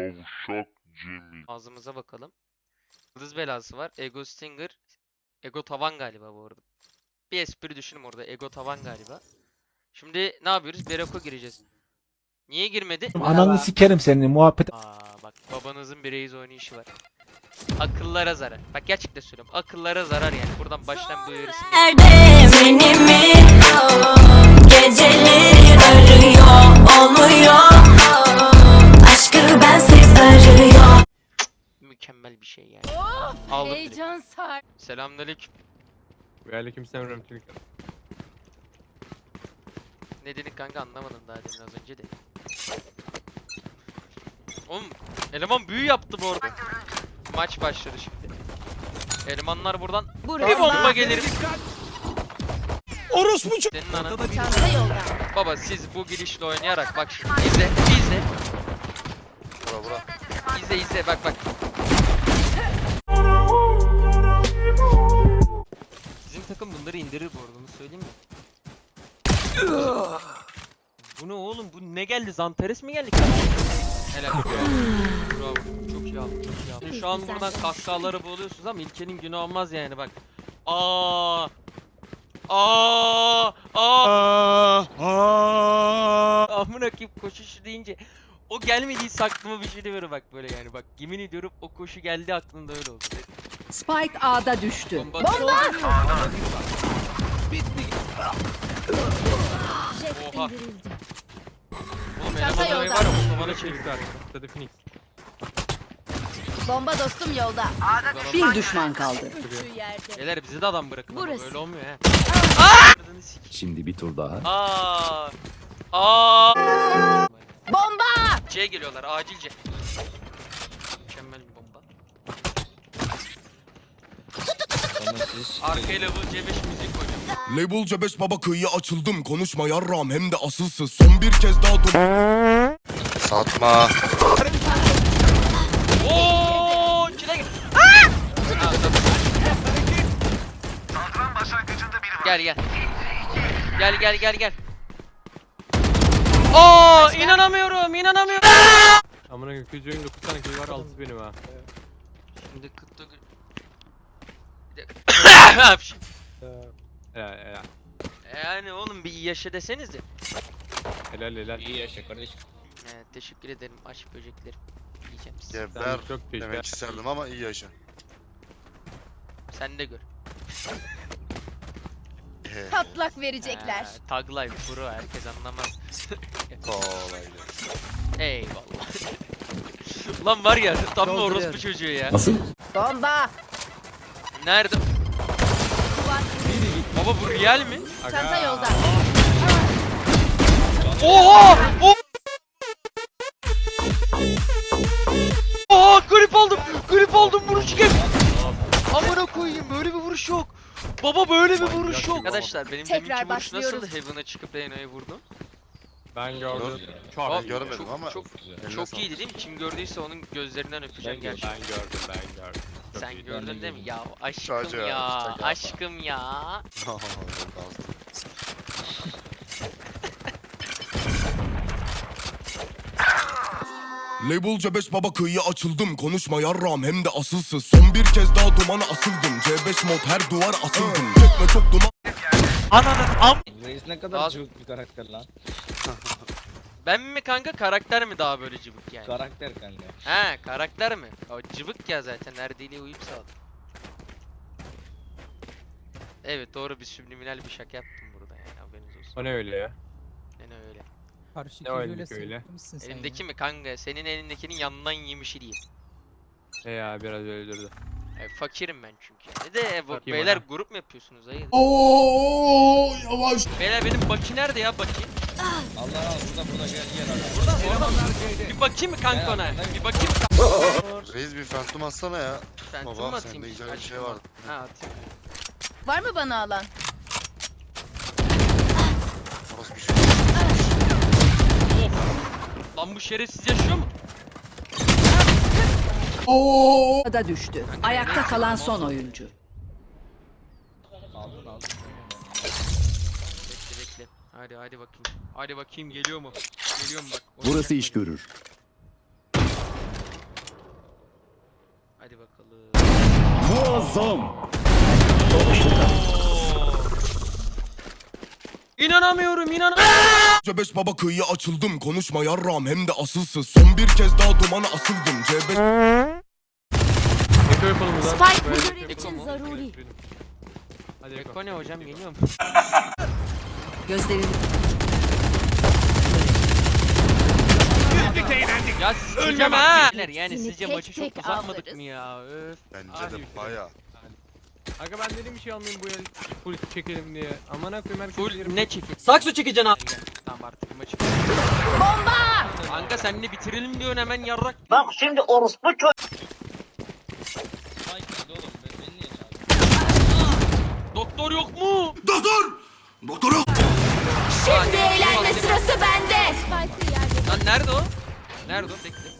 Yavşak Cemil. Ağzımıza bakalım. Yıldız belası var. Ego Stinger. Ego tavan galiba bu arada. Bir espri düşünün orada. Ego tavan galiba. Şimdi ne yapıyoruz? Berako gireceğiz. Niye girmedi? Ananı sikerim senin muhabbet. Aa bak babanızın bir reis oynayışı var. Akıllara zarar. Bak gerçekten söylüyorum. Akıllara zarar yani. Buradan baştan bir uyarısını Selamünaleyküm. Ve aleykümselam Türk. Ne dedin kanka anlamadım daha demin az önce de. Oğlum eleman büyü yaptı bu arada. Maç başladı şimdi. Elemanlar buradan bir bomba gelir. Orospu Senin anan. Çanta yolda. Baba siz bu girişle oynayarak bak şimdi izle izle. Bura bura. İzle izle bak bak. Geldi Zantares mi geldi? Helal. Bravo. Çok iyi aldın. Çok iyi aldın. Şu an buradan kahkahaları boğuluyorsunuz ama ilkenin günü olmaz yani bak. Aa. Aa. Aa. Amına koyayım koşuş deyince o gelmediyse aklıma bir şey de bak böyle yani bak yemin ediyorum o koşu geldi aklımda öyle oldu. Spike A'da düştü. Bomba! Bomba! Oha. Çanta eleman orayı yolda. var ya çevirdi. Çıktı arkada. Tadı Phoenix. Bomba dostum yolda. Bir düşman kaldı. Şu yerde. Beyler bize de adam bırakın ama Burası. böyle olmuyor he. Aaa! Şimdi bir tur daha. Aa! Aa! Bomba! C geliyorlar acil C. Mükemmel bir bomba. Arkaya level C5 müzik koyacağım. Label C5 baba kıyıya açıldım Konuşma yarram hem de asılsız Son bir kez daha dur Satma. İçine gir. Gel gel. Gel gel gel gel. Oo, inanamıyorum, inanamıyorum. Amına koyayım çocuğun 9 tane kill var 6 benim ha. Şimdi 49 Bir dakika. Helal helal. yani oğlum bir iyi yaşa desenize. Helal helal. Evet, teşekkür ederim aşk böceklerim. Yiyeceğim size. Geber. Sen çok teşekkür Demek isterdim ama iyi yaşa. Sen de gör. Ehe, Patlak verecekler. Ee, Tag life bro herkes anlamaz. Kolay. Eyvallah. Ulan var ya tam bir orospu çocuğu ya. Nasıl? Bomba! Nerede? Baba bu real mi? Çanta yolda. Oha! O Oha grip aldım. Grip aldım vuruş gel. Amına koyayım böyle bir vuruş yok. Baba böyle bir vuruş yok. Arkadaşlar benim Tekrar deminki vuruş başlıyoruz. nasıldı? Heaven'a çıkıp Reyna'ya vurdum. Ben gördüm. Çok Aa, Ben görmedim çok, ama Çok, çok iyiydi değil mi? Kim gördüyse onun gözlerinden öpeceğim Ben gerçekten. gördüm ben gördüm. Sen gördün değil mi? Ya aşkım Sadece ya, ya, aşkım ya. Label C5 baba kıyıya açıldım. Konuşma yarram hem de asılsız. Son bir kez daha dumana asıldım. C5 mod her duvar asıldım. Çekme çok duman. Reis ne kadar cıvık bir karakter lan. Ben mi kanka karakter mi daha böyle cıvık yani? Karakter kanka. He karakter mi? O cıvık ya zaten her deliğe uyup sağladı. Evet doğru bir subliminal bir şaka yaptım burada yani haberiniz olsun. O ne öyle ya? Yani öyle. Karşı Ne öyle öyle? Elimdeki mi kanka? Senin elindekinin yanından yemişi değil. He ya biraz öldürdü. E, fakirim ben çünkü. yani. de bu Bakayım beyler ona. grup mu yapıyorsunuz hayır? Oo yavaş Beyler benim Baki nerede ya Baki? Allah Allah burada burada gel gel abi. Bir bakayım mı kanka ona? Bir bakayım mı? Reis bir phantom atsana ya. Sen Baba, tüm atayım. sende güzel bir şey var. vardı. Ha atayım. Var mı bana alan? Orası bir şey. Of. Lan bu şerefsiz yaşıyor mu? A'da düştü. Ayakta kalan son oyuncu. Aldın aldın. Bekle bekle. Hadi hadi bakayım. Hadi bakayım geliyor mu? Geliyor mu bak. Burası iş görür. Hadi bakalım. Muazzam. İnanamıyorum inanamıyorum. C5 baba kıyıya açıldım konuşma yarram hem de asılsız Son bir kez daha dumana asıldım C5 Eko yapalım o zaman. Spike bu görev için zaruri. Hadi Eko. Eko ne hocam geliyor mu? Gözlerini Ya sikeceğim ha. Yani Seni sizce tek maçı çok tek uzatmadık avlarız. mı ya? Öf. Bence de baya. Aga ben dedim bir şey almayayım bu el full çekelim diye. Aman akıyım herkes Full yerim. ne çekin? Saksı çekeceksin ha. Tamam artık maçı. Bomba! Kanka seninle bitirelim diyorsun hemen yarrak. Spike nerede oğlum? Ben, beni niye çağırdın? Doktor yok mu? Şimdi eğlenme sırası bende. Lan nerede o? Nerede o? Bekle.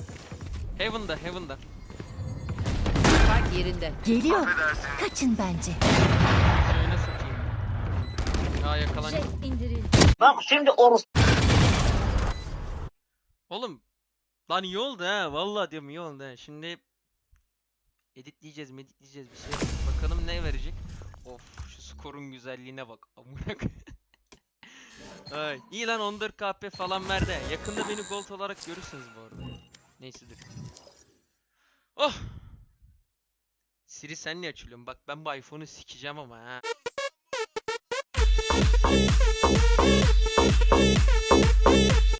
Heaven'da, Heaven'da. Spike yerinde. Geliyor. Kaçın bence. Şöyle satayım. Ya yakalan. indirin. Oğlum. Lan iyi oldu ha. Vallahi diyorum iyi oldu ha. Şimdi editleyeceğiz, meditleyeceğiz bir şey. Bakalım ne verecek. Of şu skorun güzelliğine bak. Amına koyayım. Ay, iyi lan 14 KP falan ver de. Yakında beni gold olarak görürsünüz bu arada. Neyse dur. Oh. Siri sen ne açılıyorsun? Bak ben bu iPhone'u sikeceğim ama ha.